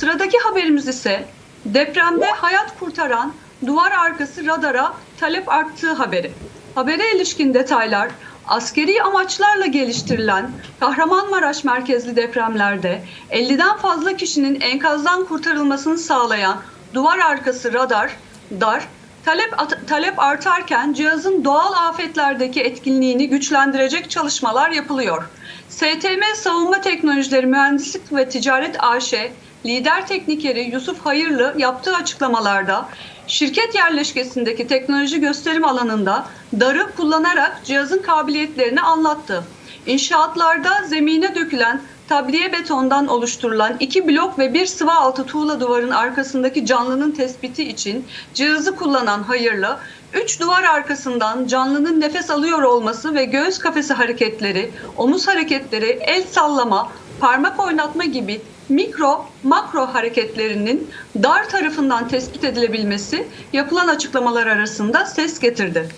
Sıradaki haberimiz ise depremde hayat kurtaran duvar arkası radara talep arttığı haberi. Habere ilişkin detaylar askeri amaçlarla geliştirilen Kahramanmaraş merkezli depremlerde 50'den fazla kişinin enkazdan kurtarılmasını sağlayan duvar arkası radar, DAR, talep, talep artarken cihazın doğal afetlerdeki etkinliğini güçlendirecek çalışmalar yapılıyor. STM Savunma Teknolojileri Mühendislik ve Ticaret AŞ lider teknikeri Yusuf Hayırlı yaptığı açıklamalarda şirket yerleşkesindeki teknoloji gösterim alanında darı kullanarak cihazın kabiliyetlerini anlattı. İnşaatlarda zemine dökülen tabliye betondan oluşturulan iki blok ve bir sıva altı tuğla duvarın arkasındaki canlının tespiti için cihazı kullanan Hayırlı, üç duvar arkasından canlının nefes alıyor olması ve göğüs kafesi hareketleri, omuz hareketleri, el sallama, parmak oynatma gibi mikro, makro hareketlerinin dar tarafından tespit edilebilmesi yapılan açıklamalar arasında ses getirdi.